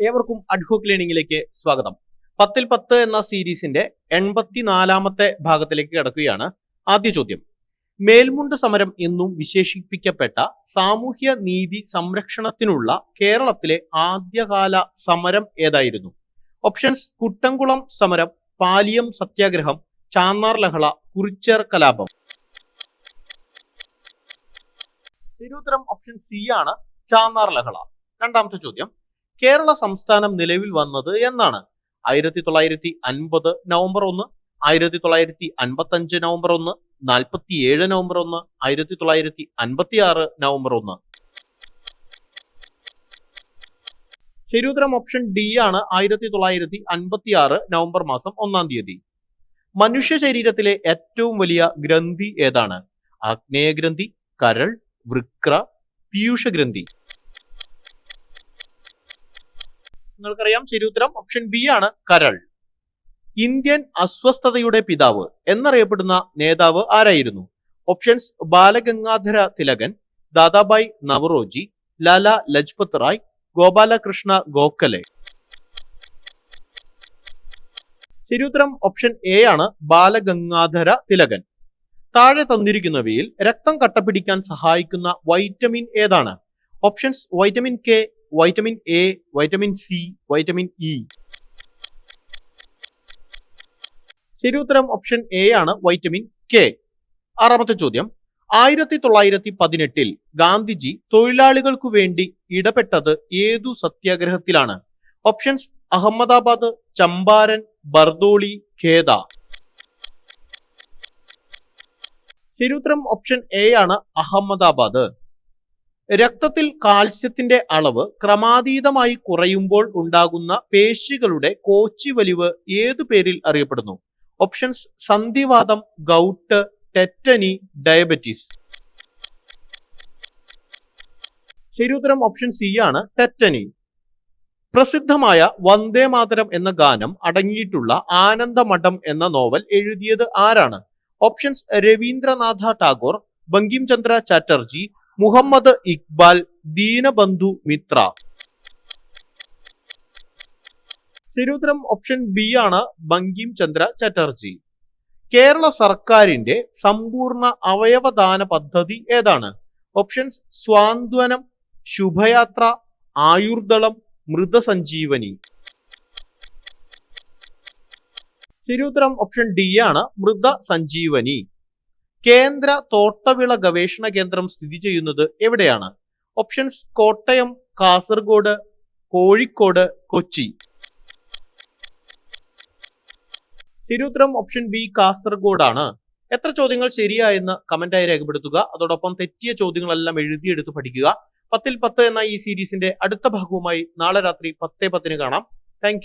ഏവർക്കും അഡ്ഹോക്ക് ലേണിംഗിലേക്ക് സ്വാഗതം. പത്തിൽ പത്ത് എന്ന സീരീസിന്റെ എൺപത്തിനാലാമത്തെ ഭാഗത്തിലേക്ക് കിടക്കുകയാണ് ആദ്യ ചോദ്യം. മേൽമുണ്ട് സമരം എന്നും വിശേഷിപ്പിക്കപ്പെട്ട സാമൂഹ്യ നീതി സംരക്ഷണത്തിനുള്ള കേരളത്തിലെ ആദ്യകാല സമരം ഏതായിരുന്നു? ഓപ്ഷൻസ് കുട്ടംകുളം സമരം പാലിയം സത്യാഗ്രഹം ചാന്നാർ ലഹള കുറിച്ചേർ കലാപം. തിരുത്തരം ഓപ്ഷൻ സി ആണ് ചാന്നാർ ലഹള. രണ്ടാമത്തെ ചോദ്യം. കേരള സംസ്ഥാനം നിലവിൽ വന്നത് എന്നാണ്. ആയിരത്തി തൊള്ളായിരത്തി അൻപത് നവംബർ ഒന്ന് ആയിരത്തി തൊള്ളായിരത്തി അൻപത്തി അഞ്ച് നവംബർ ഒന്ന് നാൽപ്പത്തി ഏഴ് നവംബർ ഒന്ന് ആയിരത്തി തൊള്ളായിരത്തി അൻപത്തി ആറ് നവംബർ ഒന്ന്. ശരിയുത്തരം ഓപ്ഷൻ ഡി ആണ് ആയിരത്തി തൊള്ളായിരത്തി അൻപത്തി ആറ് നവംബർ മാസം ഒന്നാം തീയതി. മനുഷ്യ ശരീരത്തിലെ ഏറ്റവും വലിയ ഗ്രന്ഥി ഏതാണ്? ആഗ്നേയ ഗ്രന്ഥി കരൾ വൃക്ര പീയൂഷഗ്രന്ഥി. നിങ്ങൾക്കറിയാം. ശരിയുത്തരം ഓപ്ഷൻ ബി ആണ്. കരൾ. ഇന്ത്യൻ അസ്വസ്ഥതയുടെ പിതാവ് എന്നറിയപ്പെടുന്ന നേതാവ് ആരായിരുന്നു? ഓപ്ഷൻസ് ബാലഗംഗാധര തിലകൻ ദാദാബായ് നവറോജി ലാല ലജ്പത് റായ് ഗോപാലകൃഷ്ണ ഗോഖലെ. ശരിയുത്തരം ഓപ്ഷൻ എ ആണ് ബാലഗംഗാധര തിലകൻ. താഴെ തന്നിരിക്കുന്നവയിൽ രക്തം കട്ടപിടിക്കാൻ സഹായിക്കുന്ന വൈറ്റമിൻ ഏതാണ്? Options vitamin K vitamin A vitamin C vitamin E ശരി ഉത്തരം ഓപ്ഷൻ എ ആണ് വൈറ്റമിൻ കെ ആറാമത്തെ ചോദ്യം. ആയിരത്തി തൊള്ളായിരത്തി പതിനെട്ടിൽ ഗാന്ധിജി തൊഴിലാളികൾക്കു വേണ്ടി ഇടപെട്ടത് ഏതു സത്യാഗ്രഹത്തിലാണ്? ഓപ്ഷൻസ് അഹമ്മദാബാദ് ചമ്പാരൻ ബർദോളി ഖേദ. ശരിയുത്തരം ഓപ്ഷൻ എ ആണ് അഹമ്മദാബാദ്. രക്തത്തിൽ കാൽസ്യത്തിന്റെ അളവ് ക്രമാതീതമായി കുറയുമ്പോൾ ഉണ്ടാകുന്ന പേശികളുടെ കോച്ചി വലിവ് ഏതു പേരിൽ അറിയപ്പെടുന്നു? ഓപ്ഷൻസ് സന്ധിവാദം ഗൗട്ട് ടെറ്റനി ഡയബറ്റീസ്. ശരിയുത്തരം ഓപ്ഷൻ സി ആണ് ടെറ്റനി. പ്രസിദ്ധമായ വന്ദേ മാതരം എന്ന ഗാനം അടങ്ങിയിട്ടുള്ള ആനന്ദമഠം എന്ന നോവൽ എഴുതിയത് ആരാണ്? Options Rabindranath Tagore Bankim Chandra Chatterjee Muhammad Iqbal Dinabandhu Mitra. Thiruvananthapuram option B ആണ് ബങ്കിം ചന്ദ്ര ചാറ്റർജി. കേരള സർക്കാരിന്റെ സമ്പൂർണ അവയവദാന പദ്ധതി ഏതാണ്? Options Swanthanam Shubhayatra Ayurdalam Mritasanjeevani. Thiruvananthapuram option D ആണ് മൃത സഞ്ജീവനി കേന്ദ്ര തോട്ടവിള ഗവേഷണ കേന്ദ്രം സ്ഥിതി ചെയ്യുന്നത് എവിടെയാണ്? ഓപ്ഷൻസ് കോട്ടയം കാസർഗോഡ് കോഴിക്കോട് കൊച്ചി. ശരിയുത്തരം ഓപ്ഷൻ ബി കാസർഗോഡാണ്. എത്ര ചോദ്യങ്ങൾ ശരിയായെന്ന് കമന്റായി രേഖപ്പെടുത്തുക. അതോടൊപ്പം തെറ്റിയ ചോദ്യങ്ങളെല്ലാം എഴുതിയെടുത്ത് പഠിക്കുക. പത്തിൽ പത്ത് എന്ന ഈ സീരീസിന്റെ അടുത്ത ഭാഗവുമായി നാളെ രാത്രി പത്തേ പത്തിന് കാണാം. താങ്ക്